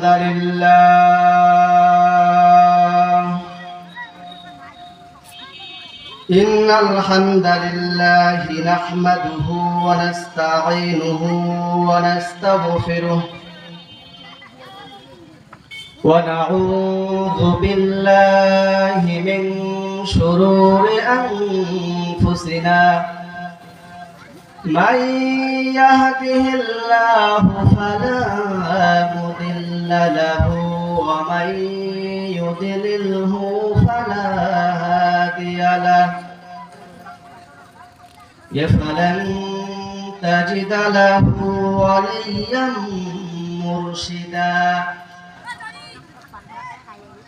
الحمد لله إن الحمد لله نحمده ونستعينه ونستغفره ونعوذ بالله من شرور أنفسنا من يهده الله فلا مضل له ومن يضلله فلا هادي له. فلن تجد له وليا مرشدا.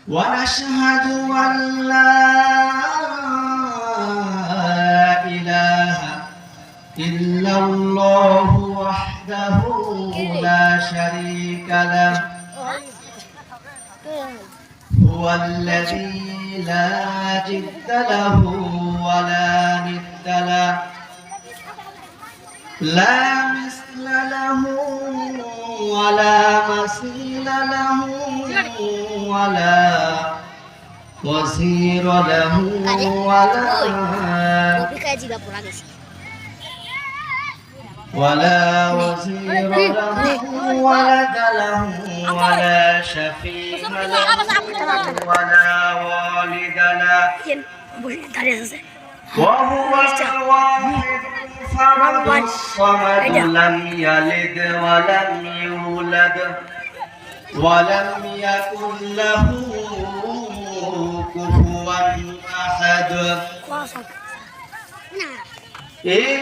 ونشهد أن لا إله إلا الله وحده لا شريك له. هو الذي لا جد له ولا ند له. لا مثل له ولا مثيل له ولا وزير له ولا ولا وزير له ولد له ولا شفيع له ولا والد له Yan, boleh tadi selesai. وهو الواحد الفرد الصمد لم يلد ولم يولد ولم يكن له كفوا أحد Kosong. Nah, إن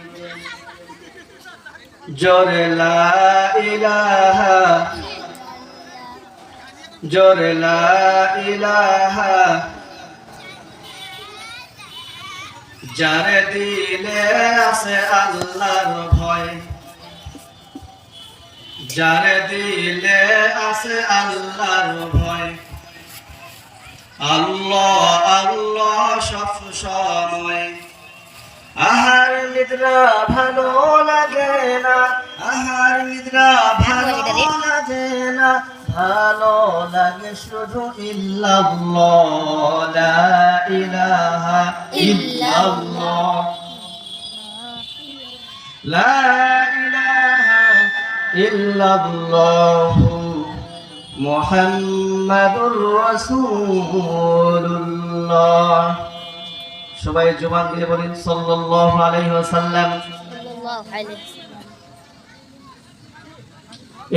জোর ইলাহা জোর ইলাহা। যার দিলে আছে আল্লাহর ভয়, যার দিলে আছে আল্লাহর ভয়। আল্লাহ আল্লাহ সব সময়। আহার নিদ্রা ভালো লাগে না আহার নিদ্রা ভালো লাগে না ভালো লাগে শুধু ইল্লাল্লাহ লা ইলাহা ইল্লাল্লাহ। লা ইলাহা ইল্লাল্লাহ। মুহাম্মাদুর রাসূলুল্লাহ। সবাই জবান দিয়ে বলেন সাল্লাল্লাহু আলাইহি ওয়াসাল্লাম।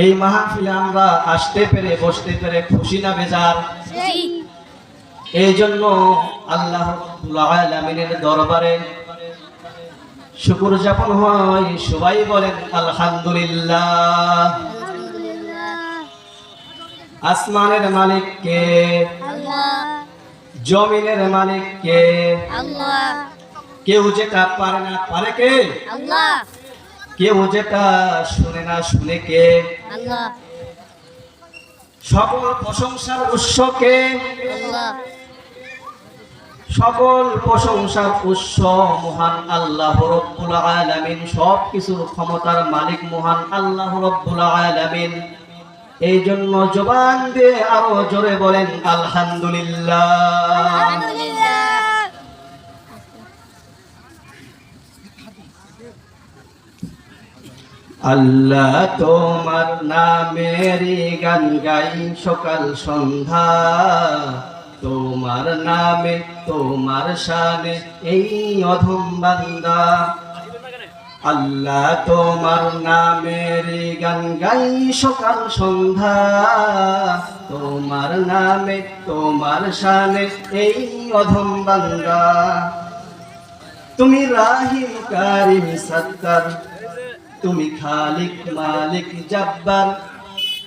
এই মাহফিলে আমরা আসতে পেরে বসতে পেরে খুশি না বেজার? এই জন্য আল্লাহ রাব্বুল আলামিনের দরবারে শুকর যাপন হয়। সবাই বলেন আলহামদুলিল্লাহ। আসমানের মালিক কে Allah, জমিনের মালিক কে? কেউ যেটা পারে না পারে কে? কেউ যেটা শুনে না শুনে কে? সকল প্রশংসার উৎস কে? সকল প্রশংসার উৎস মহান আল্লাহ রব্বুল আলামিন। সব কিছুর ক্ষমতার মালিক মহান আল্লাহ রব্বুল আলামিন। এই জন্য জবান দিয়ে আরও জোরে বলেন, আলহামদুলিল্লাহ। আল্লাহ তোমার নামেরই গান গাই সকাল সন্ধ্যা। তোমার নামে, তোমার শানে এই অধম বান্দা। আল্লাহ তোমার নামের গান গাই সকাল সন্ধ্যা। তোমার নামে, তোমার শানে এই অধম বান্দা। তুমি রাহিম, কারিম, সত্তার। তুমি খালিক, মালিক, জব্বার।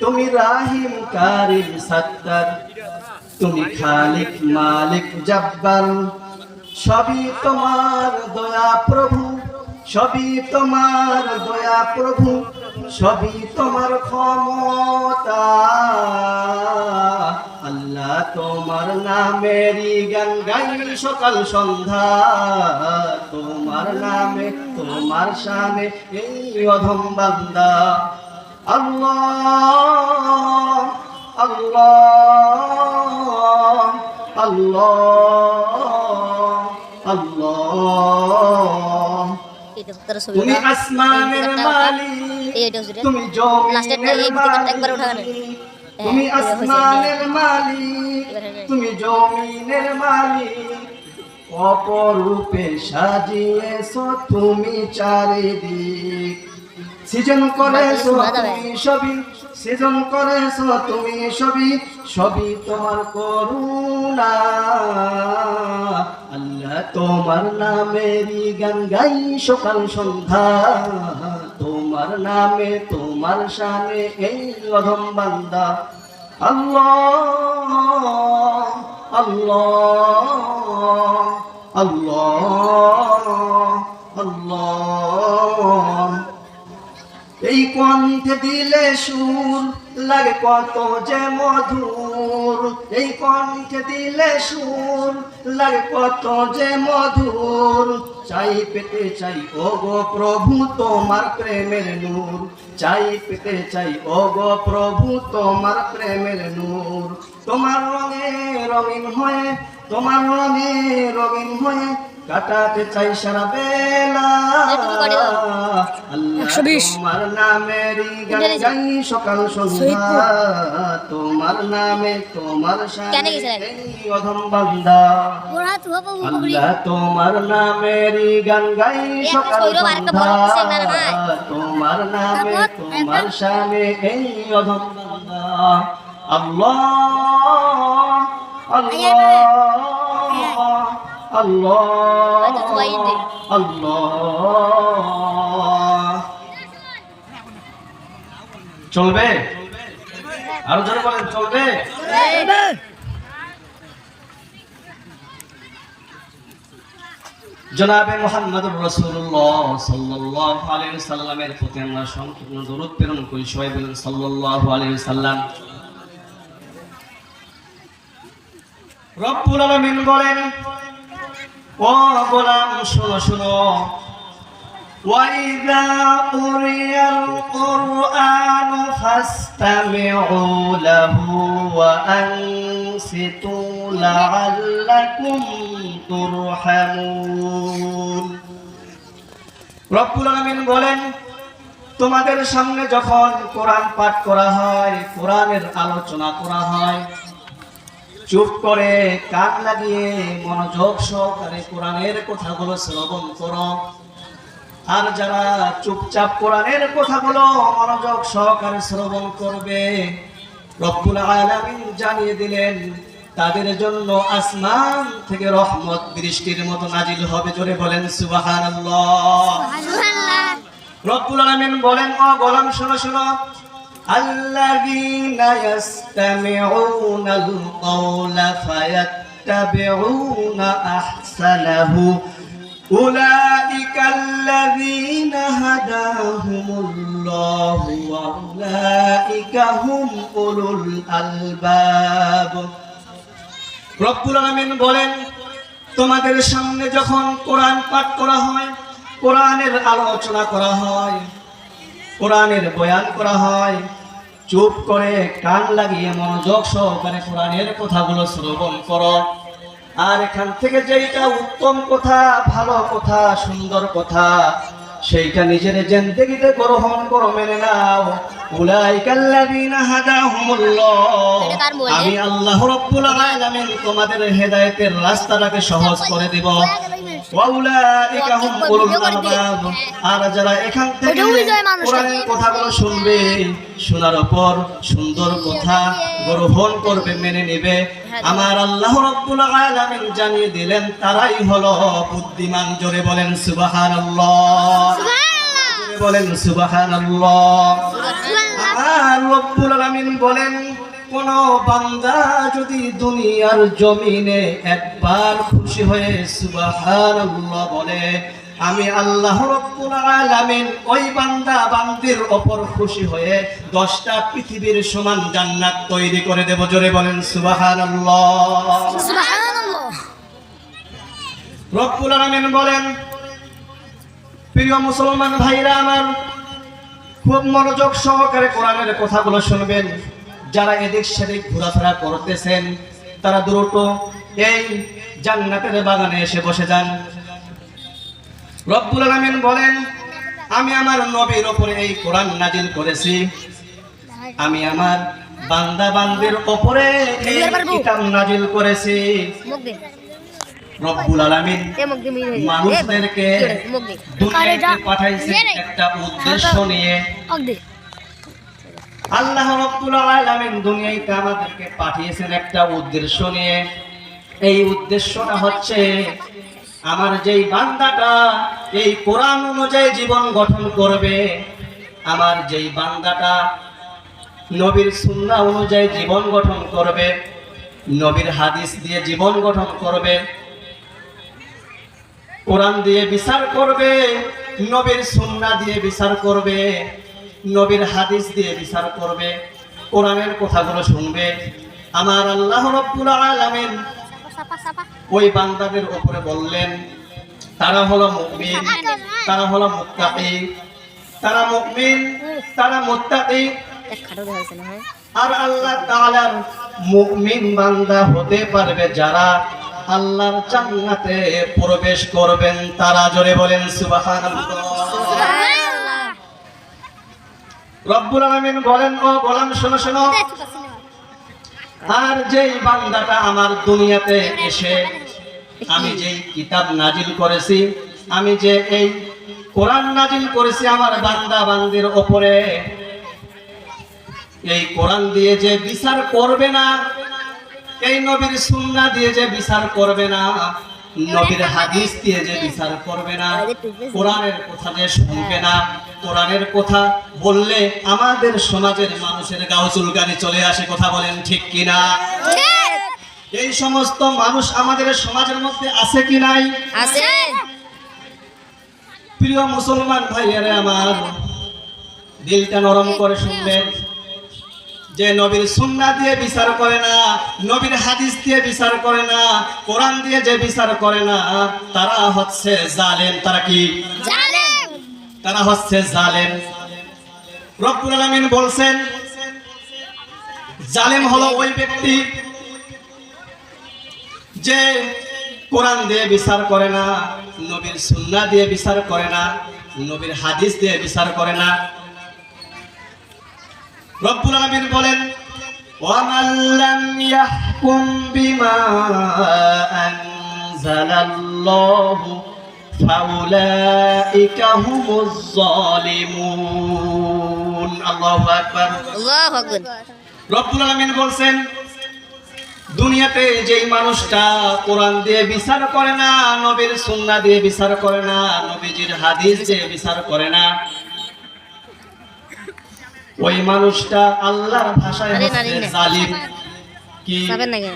তুমি রাহিম, কারিম, সত্তার। তুমি খালিক, মালিক, জব্বার। সবই তোমার দয়া প্রভু। সবই তোমার দয়া প্রভু, সবই তোমার ক্ষমতা। আল্লাহ তোমার নামেরই গান গাই সকাল সন্ধ্যা। তোমার নামে, তোমার শানে এই অধম বান্দা। আল্লাহ আল্লাহ আল্লাহ আল্লাহ। এটা তোর ছবি তুমি। আসমানের এই ভিতরটা ওঠা। মালিক এই এটা হুজুরে। তুমি লাস্টের এই ভিতরটা একবার ওঠা কেন? হ্যাঁ, তুমি আসমানের মালিক তুমি জমিনের মালিক অপরূপে সাজিয়েছো তুমি চারিদিক সৃজন করেছ তুমি সবই সৃজন করেছ তুমি সবই সবই তোমার করুণা তোমার নামেরই গান গাই সকাল সন্ধ্যা। তোমার নামে, তোমার সামনে এই অধম বান্দা। আল্লাহ আল্লাহ আল্লাহ আল্লাহ। এই কণ্ঠে দিলে সুর, লাগে কত যে মধুর। এই কণ্ঠে দিলে সুর, লাগে কত যে মধুর। চাই পেতে চাই ও গো প্রভু, তোমার প্রেমের নূর। চাই পেতে চাই ও গো প্রভু, তোমার প্রেমের নূর। তোমার রঙে রঙিন হয়ে তোমার রঙে রঙিন হয়ে কাটাতে চাই সারা বেলা। এটুকু করে দাও। আল্লাহ 120 তোমার নামেরই গান গাই সকাল সন্ধ্যা। তোমার নামে তোমার? এই অধম বান্দা। আল্লাহ তোমার নামেরই গান গাই সকাল সন্ধ্যা? তোমার নামে তোমার একটা- এই অধম বান্দা। আল্লাহ জুয়াই দে। আল্লাহ। চলবে? আরও জোরে বলেন, চলবে? জনাবে মোহাম্মদুর রাসূলুল্লাহ সাল্লাল্লাহু আলাইহি সাল্লামের প্রতি আমরা সংক্ষিপ্ত দরুদ প্রেরণ করি। সবাই বলেন সাল্লাল্লাহু আলাইহি সাল্লাম রব্বুল আলামিন বলেন ও গোলাম শোনো শোনো وإذا قرئ القرآن فاستمعوا له وأنصتوا لعلكم ترحمون রব্বুল আলামিন বলেন তোমাদের সামনে যখন কোরআন পাঠ করা হয় কোরআনের আলোচনা করা হয় চুপ করে কান লাগিয়ে মনোযোগ সহকারে কোরআনের কথাগুলো শ্রবণ করো। আর যারা চুপচাপ কোরআনের কথাগুলো মনোযোগ সহকারে শ্রবণ করবে রব্বুল আলামিন জানিয়ে দিলেন তাদের জন্য আসমান থেকে রহমত বৃষ্টির মতো নাজিল হবে জোরে বলেন সুবহানাল্লাহ। রব্বুল আলামিন বলেন ও গোলাম শোনো শোনো الذين يستمعون القول فيتبعون أحسنه أولئك الذين هداهم الله وأولئك هم أولو الألباب রব্বুল আলামিন বলেন তোমাদের সামনে যখন কোরআন পাঠ করা হয় কোরআনের আলোচনা করা হয় কোরআনের বয়ান করা হয় চুপ করে কান লাগিয়ে মনোযোগ সহকারে কোরআনের কথাগুলো শ্রবণ করো। আর এখান থেকে যেটা উত্তম কথা ভালো কথা সুন্দর কথা সেইটা নিজের জেন্দেগিতে গ্রহণ করো মেনে নাও? আমি আল্লাহ রাব্বুল আলামিন তোমাদের হেদায়েতের রাস্তাটাকে সহজ করে দিব। ওয়াউলাইকা হুম উলুল আলবাব। আর যারা এখান থেকে ওটা বুঝায় মানুষটা। কোরআনের কথাগুলো শুনবে শোনার পর সুন্দর কথা গ্রহণ করবে মেনে নেবে। আমার আল্লাহ রাব্বুল আলামিন জানিয়ে দিলেন তারাই হলো বুদ্ধিমান। জোরে বলেন সুবহানাল্লাহ। বলেন সুবহানাল্লাহ। রব্বুল আলামিন বলেন কোন বান্দা যদি দুনিয়ার জমিনে একবার খুশি হয়ে সুবহানাল্লাহ বলে আমি আল্লাহ রব্বুল আলামিন ওই বান্দা বান্দির ওপর খুশি হয়ে দশটা পৃথিবীর সমান জান্নাত তৈরি করে দেব। জোরে বলেন সুবহানাল্লাহ। সুবহানাল্লাহ। রব্বুল আলামিন বলেন প্রিয় মুসলমান ভাইরা আমার খুব মনোযোগ সহকারে কোরআনের কথাগুলো শুনবেন। যারা এদিক সেদিক ঘোরাফেরা করতেছেন তারা দ্রুত এই জান্নাতের বাগানে এসে বসে যান। রব্বুল আলামিন বলেন আমি আমার নবীর ওপরে এই কোরআন নাজিল করেছি। আমি আমার বান্দা বান্দির ওপরে এই কিতাব নাজিল করেছি। রব্বুল আলামিন মানুষদেরকে দুনিয়াতে পাঠাইছে একটা উদ্দেশ্য নিয়ে। আল্লাহ রাব্বুল আলামিন দুনিয়াতে আমাদেরকে পাঠিয়েছেন একটা উদ্দেশ্য নিয়ে। এই উদ্দেশ্যটা হচ্ছে, আমার যেই বান্দাটা এই কোরআন অনুযায়ী জীবন গঠন করবে, আমার যেই বান্দাটা নবীর সুন্নাহ অনুযায়ী জীবন গঠন করবে, নবীর হাদিস দিয়ে জীবন গঠন করবে, কোরআন দিয়ে বিচার করবে, নবীর সুন্নাহ দিয়ে বিচার করবে নবীর হাদিস দিয়ে বিচার করবে, কোরআনের কথাগুলো শুনবে। আমার আল্লাহ রব্বুল আলামিন ওই বান্দাদের উপরে বললেন, তারা হলো মুমিন, তারা হলো মুত্তাকি, তারা মুমিন, তারা মুত্তাকি। আর আল্লাহ তাআলার মুমিন বান্দা হতে পারবে যারা আল্লাহর জান্নাতে প্রবেশ করবেন, তারা জোরে বলেন সুবহানাল্লাহ। রব্বুল আলামিন বলেন, ও গোলাম, শোনো শোনো। আর যেই বান্দাটা আমার দুনিয়াতে এসে আমি যেই কিতাব নাজিল করেছি, আমি যে এই কোরআন নাজিল করেছি আমার বান্দা বান্দির ওপরে, এই কোরআন দিয়ে যে বিচার করবে না, এই নবীর সুন্নাহ দিয়ে যে বিচার করবে না, নবীর হাদিস দিয়ে যে বিচার করবে না, কোরআনের কথা যে শুনবে না কোরআনের কথা বললে আমাদের সমাজের মানুষের গাও চুলকানি চলে আসে কথা বলেন ঠিক কিনা? এই সমস্ত মানুষ আমাদের সমাজের মধ্যে আছে কি নাই? আছে। প্রিয় মুসলমান ভাইয়েরা আমার দিলটা নরম করে শুনবেন। যে নবীর সুন্নাহ দিয়ে বিচার করে না নবীর হাদিস দিয়ে বিচার করে না কোরআন দিয়ে যে বিচার করে না তারা হচ্ছে জালেম তারা কি? তারা হচ্ছে জালেম রব্বুল আলামিন বলছেন জালেম হলো ওই ব্যক্তি যে কোরআন দিয়ে বিচার করে না নবীর সুন্নাহ দিয়ে বিচার করে না নবীর হাদিস দিয়ে বিচার করে না রব্বুল আলামিন বলেন وَمَن لَّمْ يَحْكُم بِمَا أَنزَلَ اللَّهُ فَأُولَٰئِكَ هُمُ الظَّالِمُونَ আল্লাহু আকবার আল্লাহু আকবার রব্বুল আলামিন বলছেন দুনিয়াতে যেই মানুষটা কোরআন দিয়ে বিচার করে না নবীর সুন্নাহ দিয়ে বিচার করে না নবীজির হাদিস দিয়ে বিচার করে না ওই মানুষটা আল্লাহর ভাষায় আরে হচ্ছে নারী না। জালিম কি যাবেন না কেন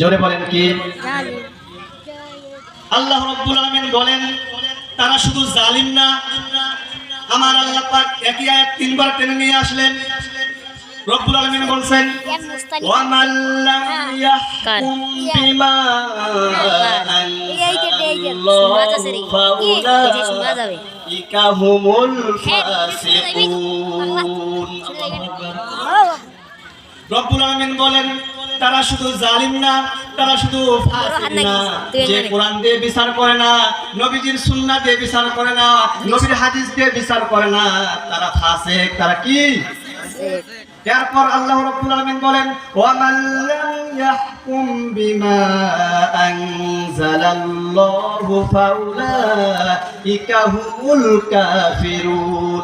জোরে বলেন কি আল্লাহ রব্বুল আলমিন বলেন তারা শুধু জালিম না আমার আল্লাহ পাক একই আয়াত তিনবার টেনে নিয়ে আসলেন রব্বুল আলমিন বলছেন ওয়া মান লাম ইয়াহকুম বিমা ফাউলাইকাহুমুল রব্বুল আলামিন বলেন তারা শুধু জালিম না তারা শুধু না। যে কোরআন দিয়ে বিচার করে না নবীজির সুন্নাহ দিয়ে বিচার করে না নবীর হাদিস দিয়ে বিচার করে না তারা ফাসিক তারা কি? এরপর আল্লাহ রাব্বুল আলামিন বলেন ওয়ামান লাম ইয়াহকুম বিমা আনজালাল্লাহু ফাউলাইকা হুমুল কাফিরুন।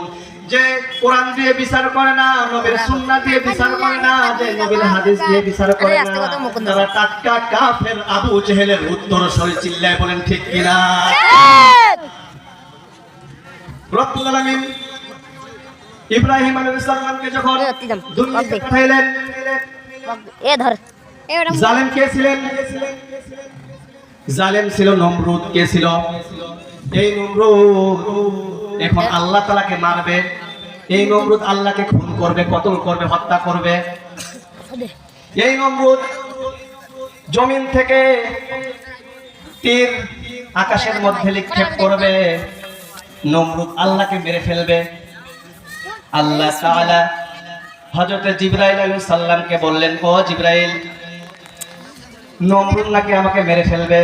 যে কোরআন দিয়ে বিচার করে না নবীর সুন্নাহ দিয়ে বিচার করে না যে নবীর হাদিস দিয়ে বিচার করে না তারা টাটকা কাফের আবু জেহেলের উত্তর সরে চিল্লায় বলেন ঠিক কিনা রব্বুল আলামিন ইব্রাহিম আলাইহিস সালামকে যখন দুনিয়াতে পাঠাইলেন এ ধর। জালেম কে ছিলেন? জালেম ছিল নমরুদ কে ছিল? এই নমরুদ। এখন আল্লাহ তালাকে মারবে এই নমরুদ আল্লাহকে খুন করবে কতল করবে হত্যা করবে। এই নমরুদ জমিন থেকে তীর আকাশের মধ্যে নিক্ষেপ করবে নমরুদ আল্লাহকে মেরে ফেলবে। আল্লাহ তাআলা হযরত জিবরাইল আলাইহিস সালামকে বললেন ও জিবরাইল নমরুদ নাকি আমাকে মেরে ফেলবে?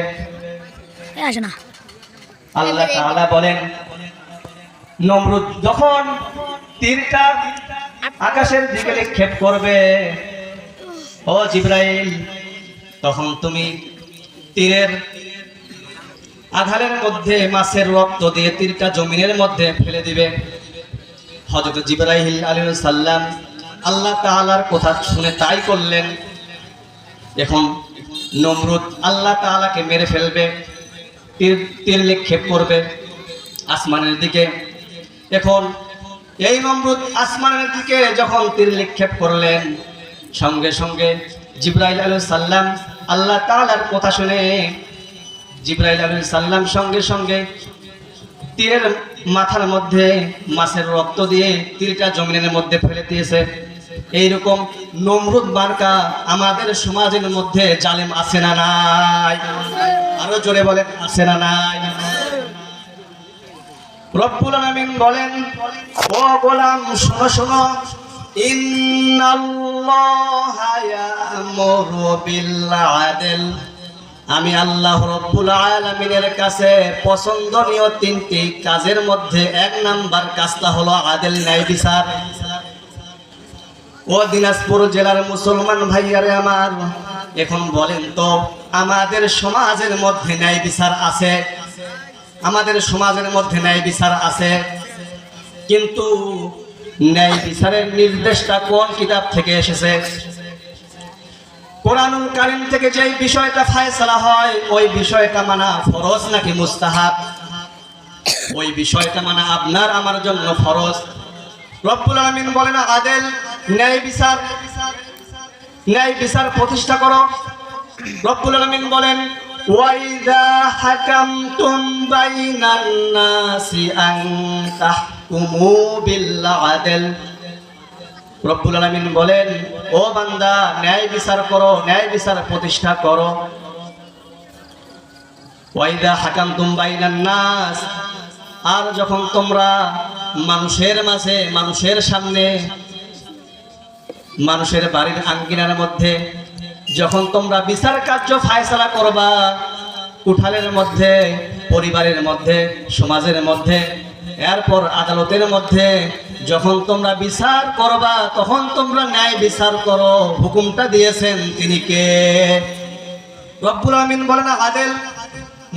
আল্লাহ তাআলা বলেন নমরুদ যখন তীরটা আকাশের দিকে নিক্ষেপ করবে, ও জিব্রাইল, তখন তুমি তীরের আধারের মধ্যে মাছের রক্ত দিয়ে তীরটা জমিনের মধ্যে ফেলে দিবে। হযরত জিব্রাইল আলাইহিস সালাম আল্লাহ তাআলার কথা শুনে তাই করলেন। এখন নমরুদ আল্লাহ তাআলাকে মেরে ফেলবে, তীর তীর নিক্ষেপ করবে। আসমানের দিকে এখন এই নমরুদ আসমানের দিকে যখন তীর নিক্ষেপ করলেন, সঙ্গে সঙ্গে জিব্রাইল আলাইহিস সালাম আল্লাহ তাআলার কথা শুনে জিব্রাইল আলাইহিস সালাম সঙ্গে সঙ্গে তীরের মাথার মধ্যে মাছের রক্ত দিয়ে তীরটা জমিনের মধ্যে ফেলে দিয়েছে। এইরকম নমরুদ মার্কা আমাদের সমাজের মধ্যে জালেম আছে না নাই? আরও জোরে বলেন, আছে না নাই? রব্বুল বলেন, ও গোলাম, শোনো শোনো। আমি আল্লাহ রব্বুল আলামিনের কাছে পছন্দনীয় তিনটি কাজের মধ্যে এক নাম্বার কাজটা হলো আদেল ন্যায় বিচার। ও দিনাজপুর জেলার মুসলমান ভাইয়ারে আমার, এখন বলেন তো, আমাদের সমাজের মধ্যে ন্যায় বিচার আছে? আমাদের সমাজের মধ্যে ন্যায় বিচার আছে। কিন্তু ন্যায় বিচারের নির্দেশটা কোন কিতাব থেকে এসেছে? কোরআনুল কারিম থেকে যে বিষয়টা ফায়সালা হয়, ওই বিষয়টা মানা ফরজ নাকি মুস্তাহাব? ওই বিষয়টা মানা আপনার, আমার জন্য ফরজ। রব্বুল আলামিন বলেন, আদেল, ন্যায় বিচার ন্যায় বিচার প্রতিষ্ঠা করো। রব্বুল আলামিন বলেন হাকামতুম বাইনান নাসি আন তাহকুমু বিল আদল রব্বুল আলামিন বলেন, ও বান্দা, ন্যায় বিচার করো, ন্যায় বিচার প্রতিষ্ঠা করো। ওয়াইদা হাকামতুম বাইনান নাস, আর যখন তোমরা মানুষের মাঝে, মানুষের সামনে, মানুষের বাড়ির আঙ্গিনার মধ্যে যখন তোমরা বিচার কার্য ফায়সালা করবা উঠালের মধ্যে, পরিবারের মধ্যে, সমাজের মধ্যে, এরপর আদালতের মধ্যে যখন তোমরা বিচার করবা, তখন তোমরা ন্যায় বিচার করো। হুকুমটা দিয়েছেন তিনি কে? রব্বুল আমিন বলেন, আদেল,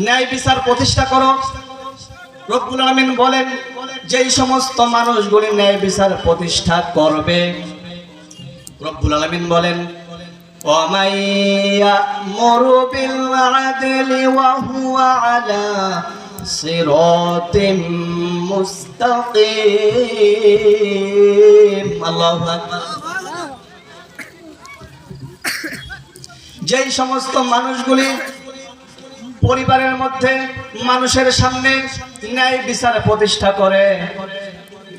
ন্যায় বিচার প্রতিষ্ঠা করো। রব্বুল আমিন বলেন, যেই সমস্ত মানুষগুলি ন্যায় বিচার প্রতিষ্ঠা করবে, রব্বুল আলামিন বলেন ومن يأمر بالعدل وهو على صراط مستقيم الله أكبر যেই সমস্ত মানুষগুলি পরিবারের মধ্যে মানুষের সামনে ন্যায় বিচার প্রতিষ্ঠা করে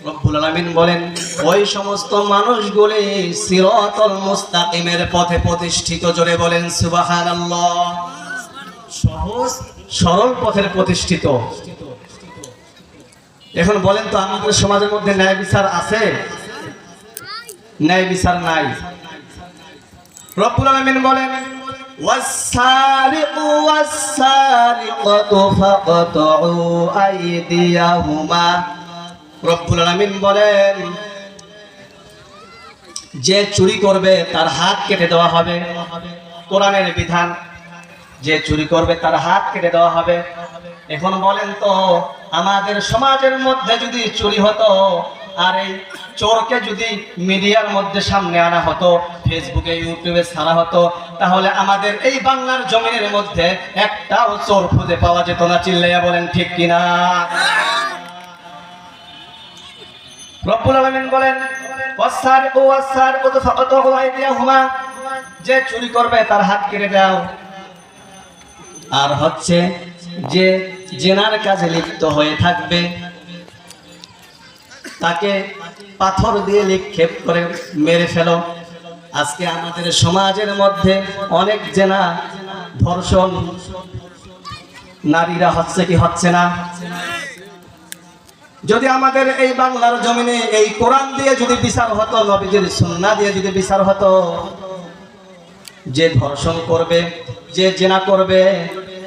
রব্বুল আলামিন বলেন ওই সমস্ত মানুষগুলি সিরাতাল মুস্তাকিমের পথে প্রতিষ্ঠিত। জোরে বলেন, সুবহানাল্লাহ। সহজ, সরল পথের প্রতিষ্ঠিত। এখন বলেন তো, আমাদের সমাজের মধ্যে ন্যায় বিচার আছে? ন্যায় বিচার নাই। রব্বুল আলামিন বলেন বলেন যে চুরি করবে তার হাত কেটে দেওয়া হবে। কোরআনের বিধান, যে চুরি করবে তার হাত কেটে দেওয়া হবে। এখন বলেন তো, আমাদের সমাজের মধ্যে যদি চুরি হতো, আর এই চোরকে যদি মিডিয়ার মধ্যে সামনে আনা হতো, ফেসবুকে, ইউটিউবে ছাড়া হতো, তাহলে আমাদের এই বাংলার জমিনের মধ্যে একটাও চোর খুঁজে পাওয়া যেত না, চিল্লাইয়া বলেন, ঠিক কিনা? রব্বুল আলামিন বলেন ওয়াসারিকু ওয়াসারিকাতু ফাকাতু আইদিয়াহুমা। যে চুরি করবে, তার হাত কেটে দাও। আর হচ্ছে যে জেনার কাজে লিপ্ত হয়ে থাকবে, তাকে পাথর দিয়ে নিক্ষেপ করে মেরে ফেলো। আজকে আমাদের সমাজের মধ্যে অনেক জেনা ধর্ষণ, নারীরা হচ্ছে কি হচ্ছে না? যদি আমাদের এই বাংলার জমিনে এই কোরআন দিয়ে যদি বিচার হতো নবীজির সুন্না দিয়ে যদি বিচার হতো যে ধর্ষণ করবে যে জেনা করবে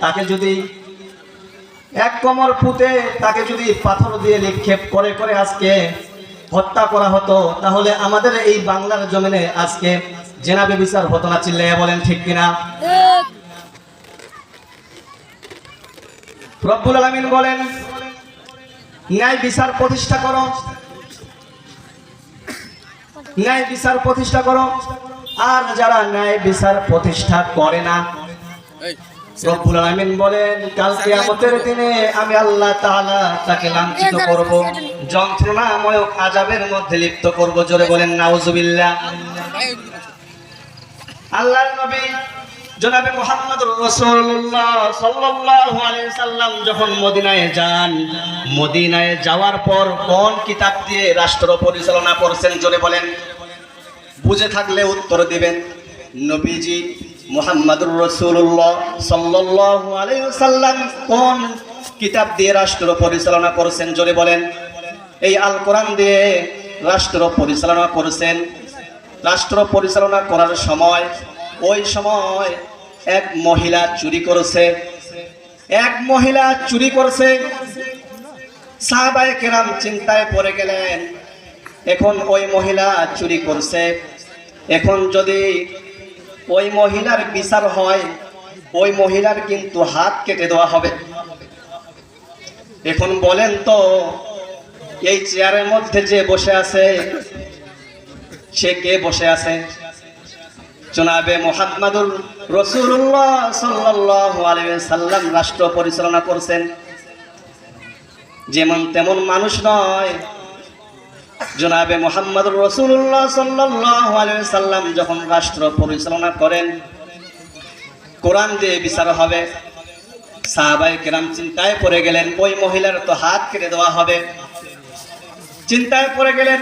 তাকে যদি এক কমর পুঁতে তাকে যদি পাথর দিয়ে নিক্ষেপ করে করে আজকে হত্যা করা হতো তাহলে আমাদের এই বাংলার জমিনে আজকে জেনাবে বিচার হতো না চিল্লাইয়া বলেন ঠিক কিনা? রব্বুল আলামিন বলেন ন্যায় বিচার প্রতিষ্ঠা করো। ন্যায় বিচার প্রতিষ্ঠা করো। আর যারা ন্যায় বিচার প্রতিষ্ঠা করে না রব্বুল আলামিন বলেন কাল কিয়ামতের দিনে আমি আল্লাহ তাআলা তাকে লাঞ্ছিত করব যন্ত্রণাময় আযাবের মধ্যে লিপ্ত করব জোরে বলেন নাউজুবিল্লাহ। আল্লাহর নবী জনাবে মুহাম্মদুর রাসূলুল্লাহ সাল্লাল্লাহু আলাইহি সাল্লাম যখন মদিনায় যান, মদিনায় যাওয়ার পর কোন কিতাব দিয়ে রাষ্ট্র পরিচালনা করছেন জোরে বলেন। বুঝে থাকলে উত্তর দিবেন। নবীজি মুহাম্মদুর রাসূলুল্লাহ সাল্লাল্লাহু আলাইহি সাল্লাম কোন কিতাব দিয়ে রাষ্ট্র পরিচালনা করছেন জোরে বলেন। এই আল কোরআন দিয়ে রাষ্ট্র পরিচালনা করেছেন। রাষ্ট্র পরিচালনা করার সময়, ওই সময় এক মহিলা চুরি করেছে। এক মহিলা চুরি করছে। সাহাবায়ে কেরাম চিন্তায় পড়ে গেলেন, এখন ওই মহিলা চুরি করছে। এখন যদি ওই মহিলার বিচার হয়, ওই মহিলার কিন্তু হাত কেটে দেওয়া হবে। এখন বলেন তো, এই চেয়ারের মধ্যে যে বসে আছে, সে কে বসে আছে? জনাবে মোহাম্মদুর রসুল্লাহ সাল্লাহ সাল্লাম রাষ্ট্র পরিচালনা করছেন। যেমন তেমন মানুষ নয়। জনাবে মোহাম্মদুর রসুল্লাহ সাল্লাহ সাল্লাম যখন রাষ্ট্র পরিচালনা করেন, কোরআন দিয়ে বিচার হবে। সাহাবাই কেরাম চিন্তায় পড়ে গেলেন, ওই মহিলার তো হাত কেটে দেওয়া হবে। চিন্তায় পড়ে গেলেন,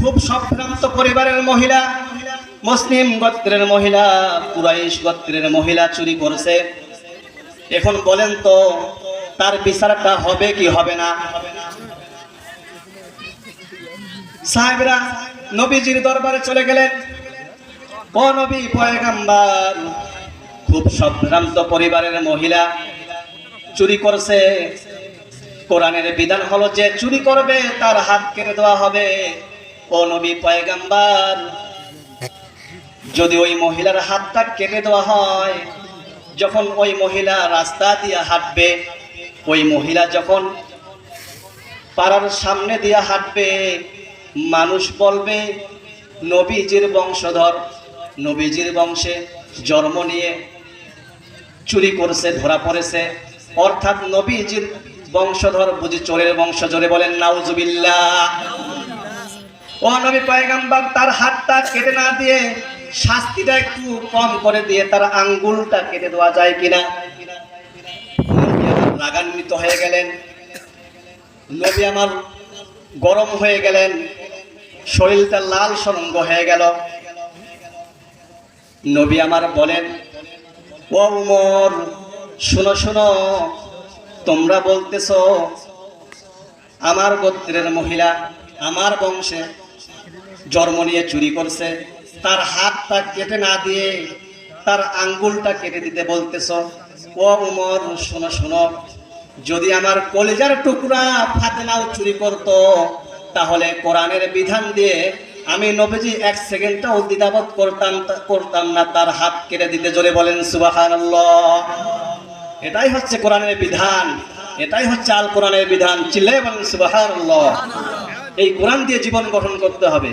খুব সম্ভ্রান্ত পরিবারের মহিলা মুসলিম গোত্রের মহিলা, কুরাইশ গোত্রের মহিলা চুরি করছে। এখন বলেন তো, তার বিচারটা হবে কি হবে না? সাহেবরা নবীজির দরবারে চলে গেলেন। ও নবী, পয়গাম্বার, খুব সম্ভ্রান্ত পরিবারের মহিলা চুরি করছে। কোরআনের বিধান হলো যে চুরি করবে, তার হাত কেটে দেওয়া হবে। ও নবী, পয়গাম্বার যদি ওই মহিলার হাতটা কেটে দেওয়া হয়, যখন ওই মহিলা রাস্তা দিয়ে হাঁটবে, ওই মহিলা যখন পাড়ার সামনে দিয়ে হাঁটবে, মানুষ বলবে, নবীজির বংশধর, নবীজির বংশে জন্ম নিয়ে চুরি করছে, ধরা পড়েছে। অর্থাৎ নবীজির বংশধর বুঝি চোরের বংশ, জোরে বলেন, নাউজুবিল্লাহ। ও নবী পয়গাম্বার তার হাতটা কেটে না দিয়ে শাস্তিটা একটু কম করে দিয়ে তার আঙ্গুলটা কেটে দেওয়া যায় কিনা? রাগান্বিত হয়ে গেলেন। নবী আমার গরম হয়ে গেলেন। শরীরটা লাল সরঙ্গ হয়ে গেল। নবী আমার বলেন, ও উমর, শুনো শুনো, তোমরা বলতেছ, আমার গোত্রের মহিলা, আমার বংশে জন্ম নিয়ে চুরি করছে। তার হাতটা কেটে না দিয়ে তার আঙ্গুলটা কেটে দিতে বলতেছ, ও উমর, শোনো শোনো, যদি আমার কলেজার টুকরা ফাতেনাও চুরি করত, তাহলে কোরআনের বিধান দিয়ে আমি নবীজি এক সেকেন্ডটাও দ্বিধাবোধ করতাম করতাম না, তার হাত কেটে দিতে জোরে বলেন, সুবহানাল্লাহ। এটাই হচ্ছে কোরআনের বিধান, এটাই হচ্ছে আল কোরআনের বিধান। চিল্লাই বলেন, সুবহানাল্লাহ। এই কোরআন দিয়ে জীবন গঠন করতে হবে।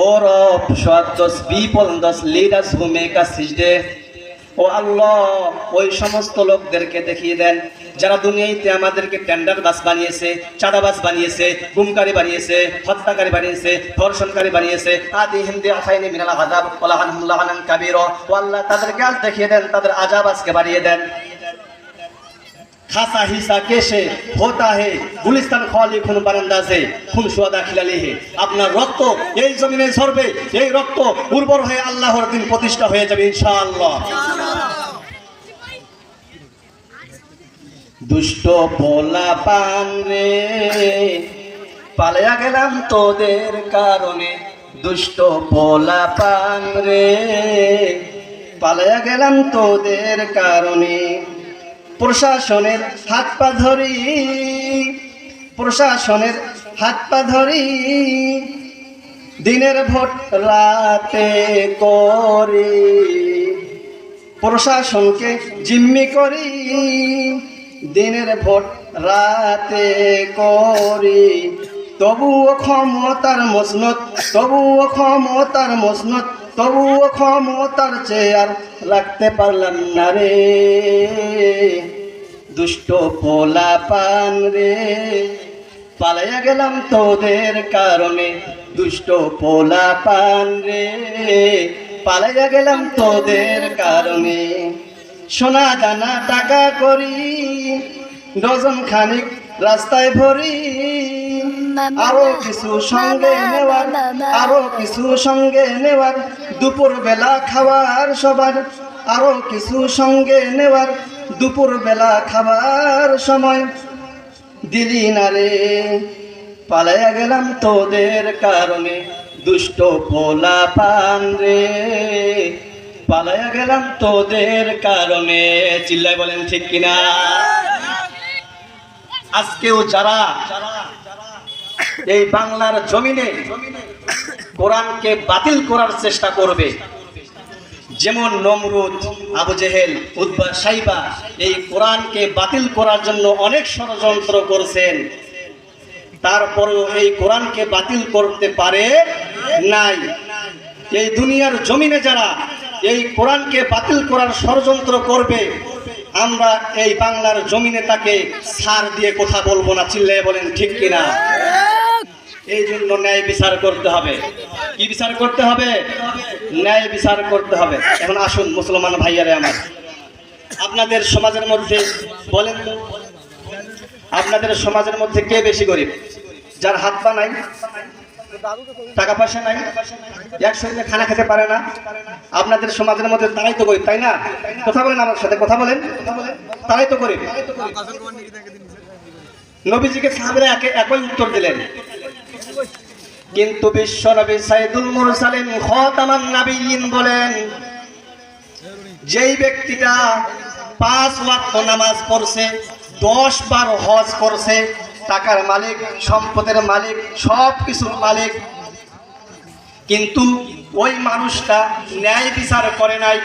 O show us those people those leaders who make us sajde. ও আল্লাহ, ওই সমস্ত লোকদেরকে দেখিয়ে দেন, যারা দুনিয়াতে আমাদেরকে টেন্ডার বাস বানিয়েছে, চাঁদাবাস বানিয়েছে, গুমকারী বানিয়েছে, হত্যাকারী বানিয়েছে, ধর্ষণকারী বানিয়েছে, আদি হিন্দি আসাইনি মিনাল হুল্লাহানান কাবীর ও আল্লাহ তাদেরকে আজ দেখিয়ে দেন, তাদের আযাব আজকে বাড়িয়ে দেন खासा हिस्सा कैसे होता है গুলিস্তান খালি খুন বারান্দাজে খুন সুয়াদা খিলালি হে আপনার রক্ত এই জমিনে ঝরবে এই রক্ত উর্বর হয়ে আল্লাহর দিন প্রতিষ্ঠা হয়ে যাবে ইনশাআল্লাহ দুষ্ট পোলা পান রে পালিয়া গেলাম তোদের কারণে দুষ্ট পোলা পান রে পালিয়া গেলাম তোদের কারণে প্রশাসনের হাত পা ধরি, প্রশাসনের হাত পা ধরি, দিনের ভোট রাতে করি, প্রশাসনকে জিম্মি করি, দিনের ভোট রাতে করি। তবুও ক্ষমতার মসনত তবুও ক্ষমতার মসনত তবুও ক্ষমতার চেয়ার রাখতে পারলাম না রে। দুষ্ট পোলা পান রে, পালাইয়া গেলাম তোদের কারণে। দুষ্ট পোলা পান রে, পালাইয়া গেলাম তোদের কারণে। সোনা দানা টাকা করি, ডজন খানিক রাস্তায় ভরি আরও কিছু সঙ্গে নেওয়ার আরও কিছু সঙ্গে নেওয়ার দুপুর বেলা খাওয়ার সবার আরও কিছু সঙ্গে নেওয়ার দুপুর বেলা খাবার সময়। দিলি না রে পালাইয়া গেলাম তোদের কারণে দুষ্ট পোলা পান রে। পালাইয়া গেলাম তোদের কারণে চিল্লাই বলেন ঠিক কিনা? আজকেও যারা এই বাংলার জমিনে কোরআনকে বাতিল করার চেষ্টা করবে, যেমন নমরুদ, আবু জেহেল উদ্বা সাইবা এই কোরআনকে বাতিল করার জন্য অনেক ষড়যন্ত্র করছেন। তারপরেও এই কোরআনকে বাতিল করতে পারে নাই। এই দুনিয়ার জমিনে যারা এই কোরআনকে বাতিল করার ষড়যন্ত্র করবে আমরা এই বাংলার জমিনে তাকে সার দিয়ে কথা বলব না চিল্লে বলেন, ঠিক কিনা? এই জন্য ন্যায় বিচার করতে হবে। কি বিচার করতে হবে? ন্যায় বিচার করতে হবে। এখন আসুন, মুসলমান ভাইয়ারে আমার। আপনাদের সমাজের মধ্যে, বলেন, আপনাদের সমাজের মধ্যে কে বেশি গরিব? যার হাত পা নাই? টাকা পয়সা নাই। এক শরীরে খানা খেতে পারে না। আপনাদের সমাজের মধ্যে তারাই তো গরিব, তাই না? কথা বলেন আমার সাথে, কথা বলেন। তারাই তো গরিব। নবীজিকে সাহাবিরা একে একই উত্তর দিলেন। কিন্তু বিশ্ব নবী সাইদুল মুরসালিন খতামান নাবিয়িন বলেন, যেই ব্যক্তিটা পাঁচ ওয়াক্ত নামাজ পড়ছে, দশ বার হজ করছে টাকার মালিক, সম্পদের মালিক সব কিছুর মালিক। কিন্তু ওই মানুষটা ন্যায় বিচার করে নাই।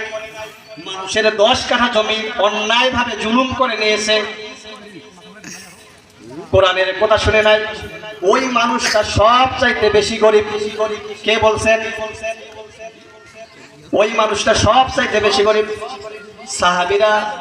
মানুষের দশ কাঠা জমি অন্যায়ভাবে জুলুম করে নিয়েছে। কোরআনের কথা শুনে নাই। ওই মানুষটা সব চাইতে বেশি গরিব। কে বলছেন? ওই মানুষটা সব চাইতে বেশি গরিব। সাহাবিরা